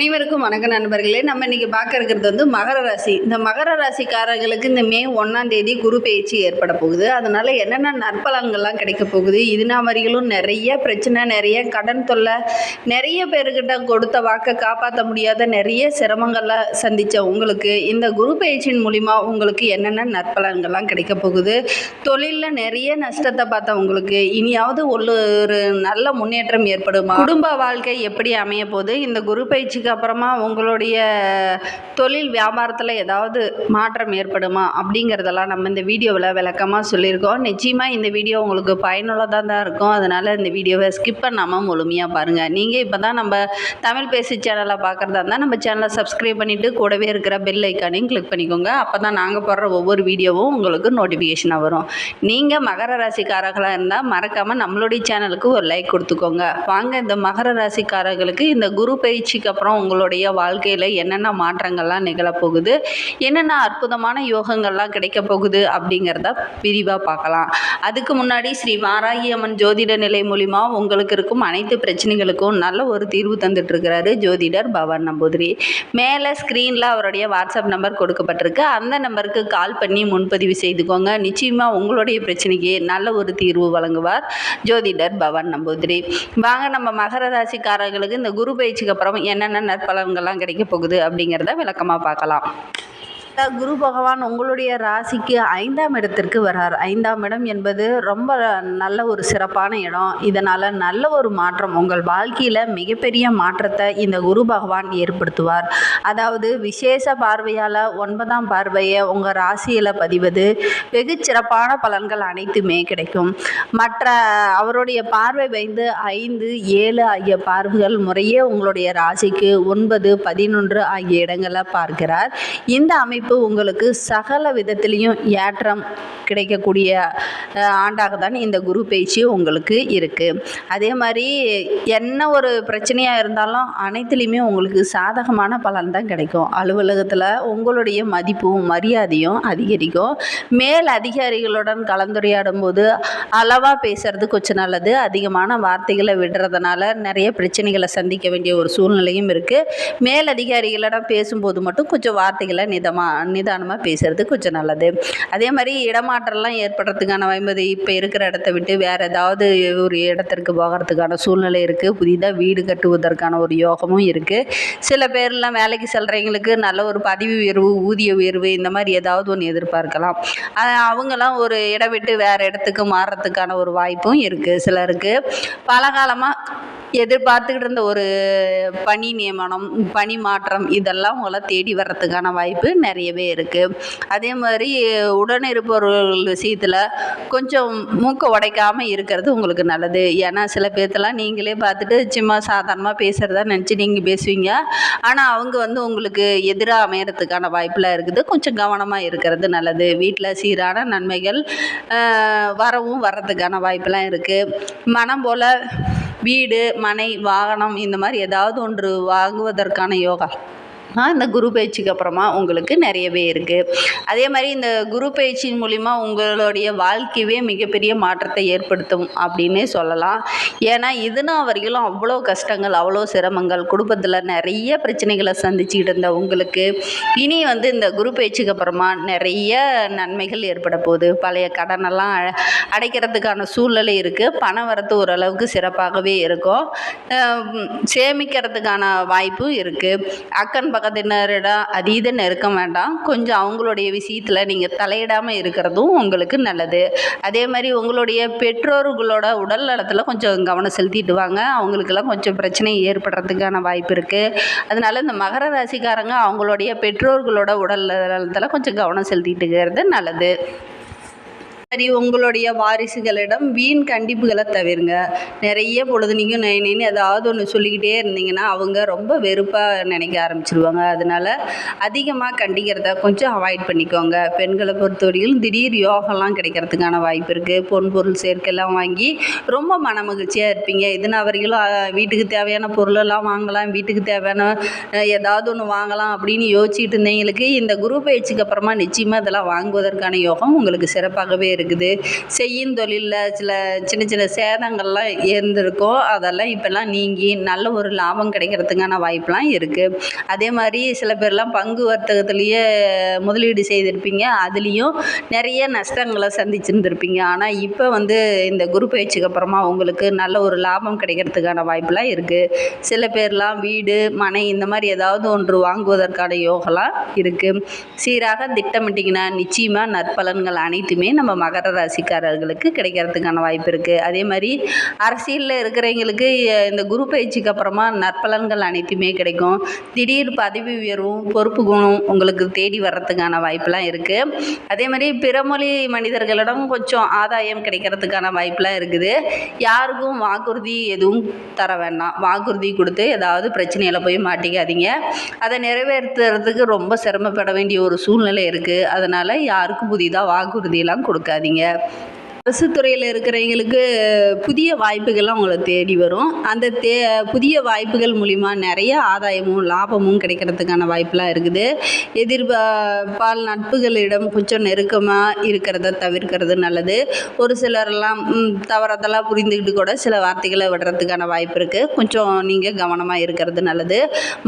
அனைவருக்கும் வணக்க நண்பர்களே. நம்ம இன்னைக்கு பார்க்க இருக்கிறது வந்து மகர ராசி. இந்த மகர ராசிக்காரர்களுக்கு இந்த மே ஒன்றாம் தேதி குரு பயிற்சி ஏற்பட போகுது. அதனால என்னென்ன நற்பலன்கள்லாம் கிடைக்க போகுது? இதுனா வரிகளும் நிறைய பிரச்சனை நிறைய கடன் தொல்லை நிறைய பேர்கிட்ட கொடுத்த வாக்கை காப்பாற்ற முடியாத நிறைய சிரமங்களை சந்தித்த உங்களுக்கு இந்த குரு பயிற்சியின் மூலிமா உங்களுக்கு என்னென்ன நற்பலன்கள்லாம் கிடைக்க போகுது? தொழிலில் நிறைய நஷ்டத்தை பார்த்த உங்களுக்கு இனியாவது ஒரு ஒரு நல்ல முன்னேற்றம் ஏற்படுமா? குடும்ப வாழ்க்கை எப்படி அமைய போகுது? இந்த குரு பயிற்சிக்கு அப்புறமா உங்களுடைய தொழில் வியாபாரத்தில் ஏதாவது மாற்றம் ஏற்படுமா அப்படிங்கிறதெல்லாம் நம்ம இந்த வீடியோவில் விளக்கமாக சொல்லியிருக்கோம். நிச்சயமாக இந்த வீடியோ உங்களுக்கு பயனுள்ளதாக தான் இருக்கும். அதனால் இந்த வீடியோவை ஸ்கிப் பண்ணாமல் முழுமையாக பாருங்கள் நீங்கள் இப்போ தான் நம்ம தமிழ் பேசி சேனலை பார்க்குறதா இருந்தால் நம்ம சேனலை சப்ஸ்கிரைப் பண்ணிவிட்டு கூடவே இருக்கிற பெல் ஐக்கானையும் கிளிக் பண்ணிக்கோங்க. அப்போ தான் நாங்கள் போடுற ஒவ்வொரு வீடியோவும் உங்களுக்கு நோட்டிஃபிகேஷனாக வரும். நீங்கள் மகர ராசிக்காரர்களாக இருந்தால் மறக்காமல் நம்மளுடைய சேனலுக்கு ஒரு லைக் கொடுத்துக்கோங்க. வாங்க இந்த மகர ராசிக்காரர்களுக்கு இந்த குரு பயிற்சிக்கு அப்புறம் உங்களுடைய வாழ்க்கையில் என்னென்ன மாற்றங்கள்லாம் நிகழப்போகுது? என்னென்ன அற்புதமான யோகங்கள்லாம் கிடைக்க போகுது அப்படிங்கிறத விரிவாக பார்க்கலாம். அதுக்கு முன்னாடி ஸ்ரீ வாராகி அம்மன் ஜோதிட நிலை மூலிமா உங்களுக்கு இருக்கும் அனைத்து பிரச்சனைகளுக்கும் நல்ல ஒரு தீர்வு தந்துட்டுருக்கிறாரு ஜோதிடர் பவன் நம்பூதிரி. மேலே ஸ்க்ரீனில் அவருடைய வாட்ஸ்அப் நம்பர் கொடுக்கப்பட்டிருக்கு. அந்த நம்பருக்கு கால் பண்ணி முன்பதிவு செய்துக்கோங்க. நிச்சயமாக உங்களுடைய பிரச்சனைக்கு நல்ல ஒரு தீர்வு வழங்குவார் ஜோதிடர் பவன் நம்பூதிரி. வாங்க நம்ம மகர ராசிக்காரர்களுக்கு இந்த குரு பயிற்சிக்கு அப்புறம் என்னென்ன நற்பலன்கள்லாம் கிடைக்க போகுது அப்படிங்கிறத விளக்கமாக பார்க்கலாம். குரு பகவான் உங்களுடைய ராசிக்கு ஐந்தாம் இடத்திற்கு வர்றார். ஐந்தாம் இடம் என்பது ரொம்ப நல்ல ஒரு சிறப்பான இடம். இதனால் நல்ல ஒரு மாற்றம் உங்கள் வாழ்க்கையில் மிகப்பெரிய மாற்றத்தை இந்த குரு பகவான் ஏற்படுத்துவார். அதாவது விசேஷ பார்வையால் ஒன்பதாம் பார்வையை உங்கள் ராசியில் பதிவது. வெகு சிறப்பான பலன்கள் அனைத்துமே கிடைக்கும். மற்ற அவருடைய பார்வை வைந்து ஐந்து ஏழு ஆகிய பார்வைகள் முறையே உங்களுடைய ராசிக்கு ஒன்பது பதினொன்று ஆகிய இடங்களை பார்க்கிறார். இந்த அமைப்பு உங்களுக்கு சகல விதத்திலையும் ஏற்றம் கிடைக்கக்கூடிய ஆண்டாக தான் இந்த குரு பயிற்சி உங்களுக்கு இருக்குது அதே மாதிரி என்ன ஒரு பிரச்சனையாக இருந்தாலும் அனைத்துலேயுமே உங்களுக்கு சாதகமான பலன் தான் கிடைக்கும். அலுவலகத்தில் உங்களுடைய மதிப்பும் மரியாதையும் அதிகரிக்கும். மேல் அதிகாரிகளுடன் கலந்துரையாடும் போது அளவாக பேசுறது கொஞ்சம் நல்லது. அதிகமான வார்த்தைகளை விடுறதுனால நிறைய பிரச்சனைகளை சந்திக்க வேண்டிய ஒரு சூழ்நிலையும் இருக்குது மேல் அதிகாரிகளிடம் பேசும்போது மட்டும் கொஞ்சம் வார்த்தைகளை நிதமாக நிதானமாக பேசுகிறது கொஞ்சம் நல்லது. அதே மாதிரி இடமாற்றம்லாம் ஏற்படுறதுக்கான வாய்ப்பு இப்போ இருக்கிற இடத்த விட்டு வேறு ஏதாவது ஒரு இடத்திற்கு போகிறதுக்கான சூழ்நிலை இருக்குது புதிதாக வீடு கட்டுவதற்கான ஒரு யோகமும் இருக்குது சில பேர்லாம் வேலைக்கு செல்கிறவங்களுக்கு நல்ல ஒரு பதவி உயர்வு ஊதிய உயர்வு இந்த மாதிரி ஏதாவது ஒன்று எதிர்பார்க்கலாம். அவங்களாம் அவங்கெல்லாம் ஒரு இடம் விட்டு வேறு இடத்துக்கு மாறுறதுக்கான ஒரு வாய்ப்பும் இருக்குது சிலருக்கு. பலகாலமாக எதிர்பார்த்துக்கிட்டு இருந்த ஒரு பணி நியமனம் பணி மாற்றம் இதெல்லாம் உங்களை தேடி வர்றதுக்கான வாய்ப்பு நிறையவே இருக்குது அதே மாதிரி உடனிருப்பவர்கள் விஷயத்தில் கொஞ்சம் மூக்கை உடைக்காமல் இருக்கிறது உங்களுக்கு நல்லது. ஏன்னா சில பேர்த்தெல்லாம் நீங்களே பார்த்துட்டு சும்மா சாதாரணமாக பேசுகிறதா நினச்சி நீங்கள் பேசுவீங்க. ஆனால் அவங்க வந்து உங்களுக்கு எதிராக அமையறதுக்கான வாய்ப்பெலாம் இருக்குது. கொஞ்சம் கவனமாக இருக்கிறது நல்லது. வீட்டில் சீரான நன்மைகள் வரவும் வர்றதுக்கான வாய்ப்பெல்லாம் இருக்குது மனம் போல் வீடு மனை வாகனம் இந்த மாதிரி ஏதாவது ஒன்று வாங்குவதற்கான யோகா. இந்த குரு பயிற்சிக்கு அப்புறமா உங்களுக்கு நிறையவே இருக்குது அதே மாதிரி இந்த குரு பயிற்சியின் மூலிமா உங்களுடைய வாழ்க்கையவே மிகப்பெரிய மாற்றத்தை ஏற்படுத்தும் அப்படின்னே சொல்லலாம். ஏன்னா இதுனா வரையிலும் அவ்வளோ கஷ்டங்கள் அவ்வளோ சிரமங்கள் குடும்பத்தில் நிறைய பிரச்சனைகளை சந்திச்சுக்கிட்டு இருந்த உங்களுக்கு இனி வந்து இந்த குரு பயிற்சிக்கு அப்புறமா நிறைய நன்மைகள் ஏற்பட போகுது. பழைய கடனெல்லாம் அ- அடைக்கிறதுக்கான சூழ்நிலை இருக்குது பணம் வரத்து ஓரளவுக்கு சிறப்பாகவே இருக்கும். சேமிக்கிறதுக்கான வாய்ப்பும் இருக்குது அக்கன் பக்கத்தினரிடம் அதீத நெருக்கம் வேண்டாம். கொஞ்சம் அவங்களுடைய விஷயத்தில் நீங்கள் தலையிடாமல் இருக்கிறதும் உங்களுக்கு நல்லது. அதே மாதிரி உங்களுடைய பெற்றோர்களோட உடல் நலத்தில் கொஞ்சம் கவனம் செலுத்திட்டு வாங்க. அவங்களுக்கெல்லாம் கொஞ்சம் பிரச்சனை ஏற்படுறதுக்கான வாய்ப்பு இருக்குது அதனால இந்த மகர ராசிக்காரங்க அவங்களுடைய பெற்றோர்களோட உடல் நலத்தில் கொஞ்சம் கவனம் செலுத்திட்டு இருக்கிறது நல்லது. சரி உங்களுடைய வாரிசுகளிடம் வீண் கண்டிப்புகளை தவிருங்க. நிறைய பொழுதுனிக்கும் நைனின்னு ஏதாவது ஒன்று சொல்லிக்கிட்டே இருந்தீங்கன்னா அவங்க ரொம்ப வெறுப்பாக நினைக்க ஆரம்பிச்சிருவாங்க. அதனால் அதிகமாக கண்டிக்கிறத கொஞ்சம் அவாய்ட் பண்ணிக்கோங்க. பெண்களை பொறுத்தவரையிலும் திடீர் யோகம்லாம் கிடைக்கிறதுக்கான வாய்ப்பு இருக்குது பொன் பொருள் சேர்க்கைலாம் வாங்கி ரொம்ப மன மகிழ்ச்சியாக இருப்பீங்க இதுனா வரைக்கும் வீட்டுக்கு தேவையான பொருளெல்லாம் வாங்கலாம் வீட்டுக்கு தேவையான ஏதாவது ஒன்று வாங்கலாம் அப்படின்னு யோசிச்சுட்டு இருந்தவங்களுக்கு இந்த குரு பயிற்சிக்கு அப்புறமா நிச்சயமாக இதெல்லாம் வாங்குவதற்கான யோகம் உங்களுக்கு சிறப்பாகவே இருக்குது. செய்யும் தொழிலில் சில சின்ன சின்ன சேதங்கள்லாம் இருந்திருக்கும். அதெல்லாம் இப்போல்லாம் நீங்கி நல்ல ஒரு லாபம் கிடைக்கிறதுக்கான வாய்ப்பெலாம் இருக்குது அதே மாதிரி சில பேர்லாம் பங்கு வர்த்தகத்துலேயே முதலீடு செய்திருப்பீங்க. அதுலேயும் நிறைய நஷ்டங்களை சந்திச்சிருந்துருப்பீங்க. ஆனால் இப்போ வந்து இந்த குரு பயிற்சிக்கு அப்புறமா உங்களுக்கு நல்ல ஒரு லாபம் கிடைக்கிறதுக்கான வாய்ப்பெலாம் இருக்குது சில பேர்லாம் வீடு மனை இந்த மாதிரி ஏதாவது ஒன்று வாங்குவதற்கான யோகலாம் இருக்குது சீராக திட்டமிட்டிங்கன்னா நிச்சயமாக நற்பலன்கள் அனைத்துமே நம்ம மகர ராசிக்காரர்களுக்கு கிடைக்கிறதுக்கான வாய்ப்பு இருக்குது அதே மாதிரி அரசியலில் இருக்கிறவங்களுக்கு இந்த குரு பயிற்சிக்கு அப்புறமா நற்பலன்கள் அனைத்துமே கிடைக்கும். திடீர் பதவி உயர்வும் பொறுப்பு குணம் உங்களுக்கு தேடி வர்றதுக்கான வாய்ப்பெலாம் இருக்குது அதே மாதிரி பிறமொழி மனிதர்களிடம் கொஞ்சம் ஆதாயம் கிடைக்கிறதுக்கான வாய்ப்பெலாம் இருக்குது. யாருக்கும் வாக்குறுதி எதுவும் தர வேண்டாம். வாக்குறுதி கொடுத்து ஏதாவது பிரச்சனையில் போய் மாட்டிக்காதீங்க. அதை நிறைவேற்றுறதுக்கு ரொம்ப சிரமப்பட வேண்டிய ஒரு சூழ்நிலை இருக்குது அதனால் யாருக்கும் புதிதாக வாக்குறுதியெல்லாம் கொடுக்காது கொடுக்காதீங்க அரசு துறையில் இருக்கிறவங்களுக்கு புதிய வாய்ப்புகள்லாம் அவங்கள தேடி வரும். அந்த தே புதிய வாய்ப்புகள் மூலிமா நிறைய ஆதாயமும் லாபமும் கிடைக்கிறதுக்கான வாய்ப்பெலாம் இருக்குது. எதிர்பால் நட்புகளிடம் கொஞ்சம் நெருக்கமாக இருக்கிறத தவிர்க்கிறது நல்லது. ஒரு சிலரெல்லாம் தவறதெல்லாம் புரிந்துக்கிட்டு கூட சில வார்த்தைகளை விடுறதுக்கான வாய்ப்பு இருக்குது கொஞ்சம் நீங்கள் கவனமாக இருக்கிறது நல்லது.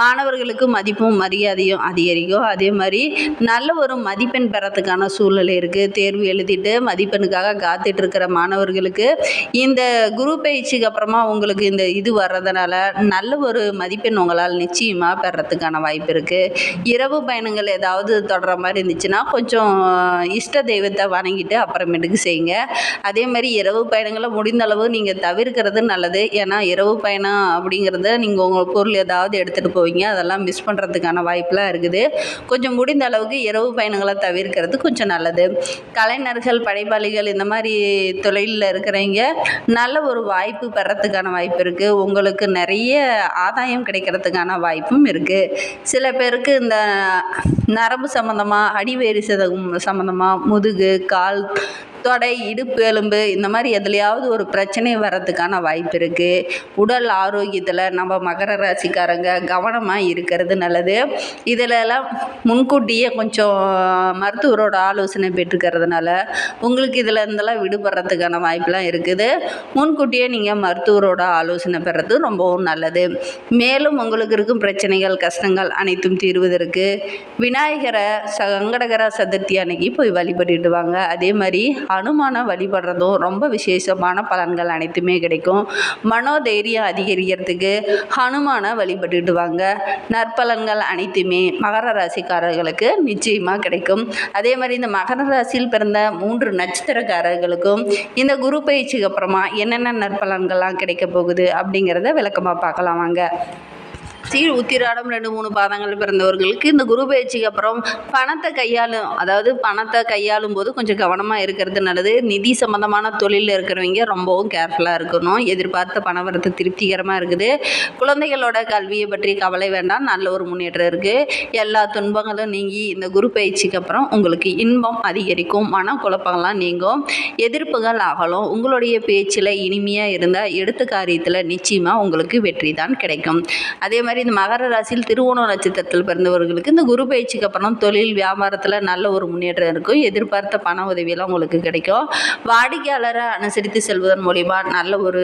மாணவர்களுக்கு மதிப்பும் மரியாதையும் அதிகரிக்கும். அதே மாதிரி நல்ல ஒரு மதிப்பெண் பெறத்துக்கான சூழ்நிலை இருக்குது தேர்வு எழுதிட்டு மதிப்பெண்ணுக்காக பார்த்துட்டு இருக்கிற மாணவர்களுக்கு இந்த குரு பயிற்சிக்கு அப்புறமா உங்களுக்கு இந்த இது வர்றதுனால நல்ல ஒரு மதிப்பெண் உங்களால் நிச்சயமாக பெறத்துக்கான வாய்ப்பு இருக்குது இரவு பயணங்கள் ஏதாவது தொடர மாதிரி இருந்துச்சுன்னா கொஞ்சம் இஷ்ட தெய்வத்தை வணங்கிட்டு அப்புறமேட்டுக்கு செய்யுங்க. அதே மாதிரி இரவு பயணங்களை முடிந்த அளவு நீங்கள் தவிர்க்கிறது நல்லது. ஏன்னா இரவு பயணம் அப்படிங்கிறத நீங்கள் உங்கள் பொருள் ஏதாவது எடுத்துகிட்டு போவீங்க. அதெல்லாம் மிஸ் பண்ணுறதுக்கான வாய்ப்பெலாம் இருக்குது. கொஞ்சம் முடிந்த அளவுக்கு இரவு பயணங்களை தவிர்க்கிறது கொஞ்சம் நல்லது. கலைஞர்கள் படைப்பாளிகள் இந்த மாதிரி தொழிலில் இருக்கிறவங்க நல்ல ஒரு வாய்ப்பு பெறத்துக்கான வாய்ப்பு இருக்குது உங்களுக்கு நிறைய ஆதாயம் கிடைக்கிறதுக்கான வாய்ப்பும் இருக்குது சில பேருக்கு இந்த நரம்பு சம்மந்தமாக அடிவேறு சம்மந்தமாக முதுகு கால் தொடை இடுப்பு எலும்பு இந்த மாதிரி எதுலையாவது ஒரு பிரச்சனை வர்றதுக்கான வாய்ப்பு இருக்குது உடல் ஆரோக்கியத்தில் நம்ம மகர ராசிக்காரங்க கவனமாக இருக்கிறது நல்லது. இதிலெல்லாம் முன்கூட்டியே கொஞ்சம் மருத்துவரோட ஆலோசனை பெற்றுக்கிறதுனால உங்களுக்கு இதில் இருந்தெல்லாம் விடுபடுறதுக்கான வாய்ப்பெலாம் இருக்குது. முன்கூட்டியே நீங்கள் மருத்துவரோட ஆலோசனை பெறது ரொம்பவும் நல்லது. மேலும் உங்களுக்கு இருக்கும் பிரச்சனைகள் கஷ்டங்கள் அனைத்தும் தீர்வதற்கு விநாயகரை சங்கடகர சதுர்த்தி அன்னைக்கு போய் வழிபட்டுட்டு வாங்க. அதே மாதிரி அனுமான வழிபடுறதும் ரொம்ப விசேஷமான பலன்கள் அனைத்துமே கிடைக்கும். மனோதைரியம் அதிகரிக்கிறதுக்கு ஹனுமானை வழிபட்டுட்டு வாங்க. நற்பலன்கள் அனைத்துமே மகர ராசிக்காரர்களுக்கு நிச்சயமாக கிடைக்கும். அதே மாதிரி இந்த மகர ராசியில் பிறந்த மூன்று நட்சத்திரக்காரர்களுக்கும் இந்த குரு பயிற்சிக்கு அப்புறமா என்னென்ன நற்பலன்கள்லாம் கிடைக்க போகுது அப்படிங்கிறத விளக்கமாக பார்க்கலாம் வாங்க. சீர் உத்திராடம் ரெண்டு மூணு பாதங்கள் பிறந்தவர்களுக்கு இந்த குரு பயிற்சிக்கு அப்புறம் பணத்தை கையாளும் அதாவது பணத்தை கையாளும் போது கொஞ்சம் கவனமாக இருக்கிறது நல்லது. நிதி சம்மந்தமான தொழிலில் இருக்கிறவங்க ரொம்பவும் கேர்ஃபுல்லாக இருக்கணும். எதிர்பார்த்த பண வரத்து திருப்திகரமாக இருக்குது. குழந்தைகளோட கல்வியை பற்றி கவலை வேண்டாம். நல்ல ஒரு முன்னேற்றம் இருக்குது எல்லா துன்பங்களும் நீங்கி இந்த குரு பயிற்சிக்கு அப்புறம் உங்களுக்கு இன்பம் அதிகரிக்கும். மனக்குழப்பங்கள்லாம் நீங்கும். எதிர்ப்புகள் அகலும். உங்களுடைய பேச்சில் இனிமையாக இருந்தால் எடுத்த காரியத்தில் நிச்சயமாக உங்களுக்கு வெற்றி தான் கிடைக்கும். அதே மாதிரி இந்த மகர ராசியில் திருவோணம் நட்சத்திரத்தில் பிறந்தவர்களுக்கு இந்த குரு பயிற்சிக்கு அப்புறம் தொழில் வியாபாரத்தில் நல்ல ஒரு முன்னேற்றம் இருக்கும். எதிர்பார்த்த பண உதவியெல்லாம் உங்களுக்கு கிடைக்கும். வாடிக்கையாளரை அனுசரித்து செல்வதன் மூலிமா நல்ல ஒரு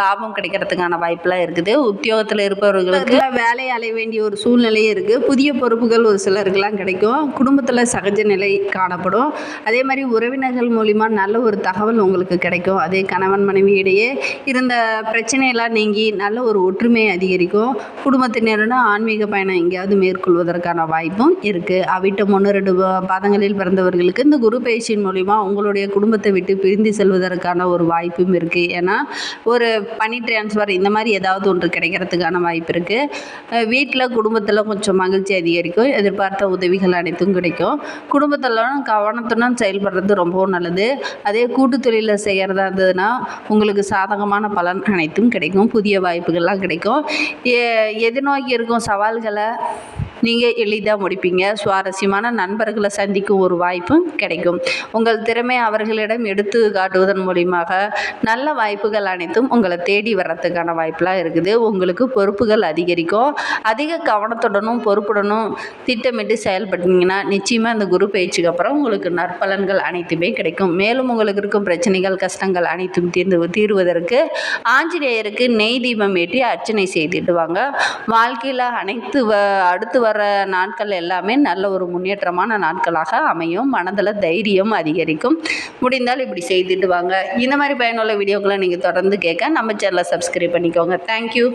லாபம் கிடைக்கிறதுக்கான வாய்ப்பெலாம் இருக்குது. உத்தியோகத்தில் இருப்பவர்களுக்கு வேலை அலைய வேண்டிய ஒரு சூழ்நிலையும் இருக்குது புதிய பொறுப்புகள் ஒரு சிலருக்கெல்லாம் கிடைக்கும். குடும்பத்தில் சகஜ நிலை காணப்படும். அதே மாதிரி உறவினர்கள் மூலிமா நல்ல ஒரு தகவல் உங்களுக்கு கிடைக்கும். அதே கணவன் மனைவி இடையே இருந்த பிரச்சனையெல்லாம் நீங்கி நல்ல ஒரு ஒற்றுமை அதிகரிக்கும். குடும்பத்தினருடன் ஆன்மீக பயணம் எங்கேயாவது மேற்கொள்வதற்கான வாய்ப்பும் இருக்குது அவிட்டம் ஒன்று ரெண்டு பாதங்களில் பிறந்தவர்களுக்கு இந்த குரு பயிற்சியின் மூலிமா உங்களுடைய குடும்பத்தை விட்டு பிரிந்து செல்வதற்கான ஒரு வாய்ப்பும் இருக்குது ஏன்னா ஒரு பணி டிரான்ஸ்ஃபர் இந்த மாதிரி ஏதாவது ஒன்று கிடைக்கிறதுக்கான வாய்ப்பு இருக்குது வீட்டில் குடும்பத்தில் கொஞ்சம் மகிழ்ச்சி அதிகரிக்கும். எதிர்பார்த்த உதவிகள் அனைத்தும் கிடைக்கும். குடும்பத்தில் கவனத்துடன் செயல்படுறது ரொம்பவும் நல்லது. அதே கூட்டு தொழிலில் செய்கிறதா இருந்ததுன்னா உங்களுக்கு சாதகமான பலன் அனைத்தும் கிடைக்கும். புதிய வாய்ப்புகள்லாம் கிடைக்கும். ஏ எதிர்நோக்கி இருக்கும் சவால்களை நீங்கள் எளிதாக முடிப்பீங்க. சுவாரஸ்யமான நண்பர்களை சந்திக்கும் ஒரு வாய்ப்பும் கிடைக்கும். உங்கள் திறமை அவர்களிடம் எடுத்து காட்டுவதன் மூலியமாக நல்ல வாய்ப்புகள் அனைத்தும் உங்களை தேடி வர்றதுக்கான வாய்ப்பெலாம் இருக்குது. உங்களுக்கு பொறுப்புகள் அதிகரிக்கும். அதிக கவனத்துடனும் பொறுப்புடனும் திட்டமிட்டு செயல்பட்டீங்கன்னா நிச்சயமாக இந்த குரு பயிற்சிக்கு அப்புறம் உங்களுக்கு நற்பலன்கள் அனைத்துமே கிடைக்கும். மேலும் உங்களுக்கு இருக்கும் பிரச்சனைகள் கஷ்டங்கள் அனைத்தும் தீர்ந்து தீர்வதற்கு ஆஞ்சநேயருக்கு நெய் தீபம் ஏற்றி அர்ச்சனை செய்திடுவாங்க வாழ்க்கையில் அனைத்து வ அடுத்து வர நாட்கள் எல்லாமே நல்ல ஒரு முன்னேற்றமான நாட்களாக அமையும். மனதில் தைரியம் அதிகரிக்கும். முடிந்தால் இப்படி செய்துட்டு வாங்க. இந்த மாதிரி பயனுள்ள வீடியோக்களை நீங்கள் தொடர்ந்து கேட்க நம்ம சேனலை சப்ஸ்கிரைப் பண்ணிக்கோங்க. தேங்க்யூ